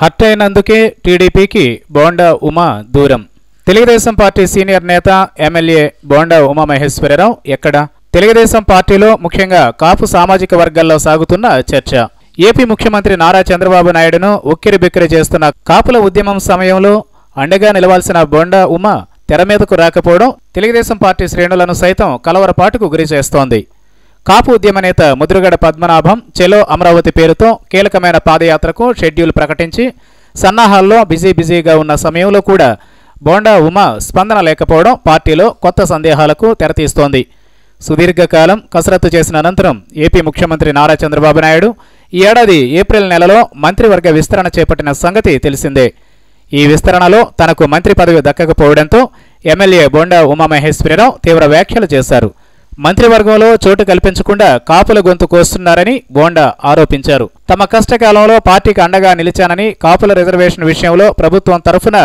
Hurt అయినందుకే టీడీపీకి బోండా ఉమా దూరం. Telugu Desam party senior నేత ఎమ్మెల్యే బోండా ఉమా మహేశ్వరరావు ఎక్కడ? తెలుగుదేశం పార్టీలో ముఖ్యంగా కాపు సామాజిక వర్గాల్లో సాగుతున్న చర్చ. ఏపీ ముఖ్యమంత్రి నారా చంద్రబాబు నాయుడును ఉక్కిరి బిక్కిరి చేస్తున్న కాపుల ఉద్యమం సమయంలో అండగా నిలవాల్సిన బోండా ఉమా తెర మీదకు రాకపోవడం తెలుగుదేశం పార్టీ శ్రేణులను సైతం కలవరపాటుకు గురి చేస్తోంది. కాపు ఉద్యమ నేత ముద్రగడ పద్మనాభం చెలో అమరావతి పేరుతో కీలకమైన పాదయాత్రకు షెడ్యూల్ ప్రకటించి సన్నాహాల్లో బిజీ బిజీగా ఉన్న సమయంలో కూడా బోండా ఉమా స్పందన లేకపోవడం పార్టీలో కొత్త సందేహాలకు తెరతీస్తోంది. సుదీర్ఘకాలం కసరత్తు చేసిన అనంతరం ఏపీ ముఖ్యమంత్రి నారా చంద్రబాబు నాయుడు ఈ ఏడాది ఏప్రిల్ నెలలో మంత్రివర్గ విస్తరణ చేపట్టిన సంగతి తెలిసిందే. ఈ విస్తరణలో తనకు మంత్రి పదవి దక్కకపోవడంతో ఎమ్మెల్యే బొండా ఉమామహేశ్వరరావు తీవ్ర వ్యాఖ్యలు చేశారు. మంత్రివర్గంలో చోటు కల్పించకుండా కాపుల గొంతు కోస్తున్నారని బోండా ఆరోపించారు. తమ కష్టకాలంలో పార్టీకి అండగా నిలిచానని కాపుల రిజర్వేషన్ విషయంలో ప్రభుత్వం తరఫున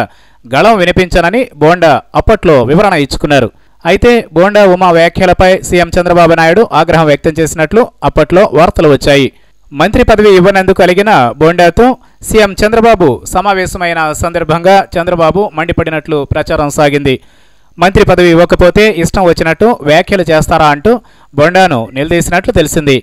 గళం వినిపించానని బోండా అప్పట్లో వివరణ ఇచ్చుకున్నారు. అయితే బోండా ఉమా వ్యాఖ్యలపై సీఎం చంద్రబాబు నాయుడు ఆగ్రహం వ్యక్తం చేసినట్లు అప్పట్లో వార్తలు వచ్చాయి. మంత్రి పదవి ఇవ్వనందుకు కలిగిన బోండాతో సీఎం చంద్రబాబు సమావేశమైన సందర్భంగా చంద్రబాబు మండిపడినట్లు ప్రచారం సాగింది. మంత్రి పదవి ఇవ్వకపోతే ఇష్టం వచ్చినట్టు వ్యాఖ్యలు చేస్తారా అంటూ బొండాను నిలదీసినట్లు తెలిసింది.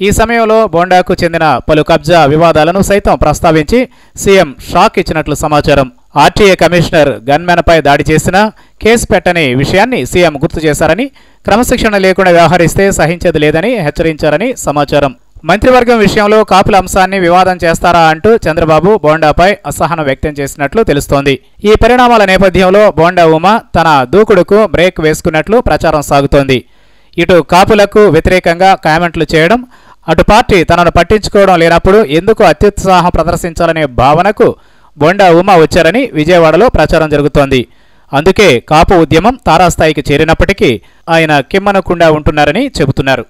ఈ సమయంలో బోండాకు చెందిన పలు కబ్జా వివాదాలను సైతం ప్రస్తావించి సీఎం షాక్ ఇచ్చినట్లు సమాచారం. ఆర్టీఏ కమిషనర్ గన్మెన్పై దాడి చేసినా కేసు పెట్టని విషయాన్ని సీఎం గుర్తు చేశారని క్రమశిక్షణ లేకుండా వ్యవహరిస్తే సహించేది లేదని హెచ్చరించారని సమాచారం. మంత్రివర్గం విషయంలో కాపుల అంశాన్ని వివాదం చేస్తారా అంటూ చంద్రబాబు బోండాపై అసహనం వ్యక్తం చేసినట్లు తెలుస్తోంది. ఈ పరిణామాల నేపథ్యంలో బోండా ఉమా తన దూకుడుకు బ్రేక్ వేసుకున్నట్లు ప్రచారం సాగుతోంది. ఇటు కాపులకు వ్యతిరేకంగా కామెంట్లు చేయడం అటు పార్టీ తనను పట్టించుకోవడం లేనప్పుడు ఎందుకు అత్యుత్సాహం ప్రదర్శించాలనే భావనకు బొండా ఉమా వచ్చారని విజయవాడలో ప్రచారం జరుగుతోంది. అందుకే కాపు ఉద్యమం తారాస్థాయికి చేరినప్పటికీ ఆయన కిమ్మనకుండా ఉంటున్నారని చెబుతున్నారు.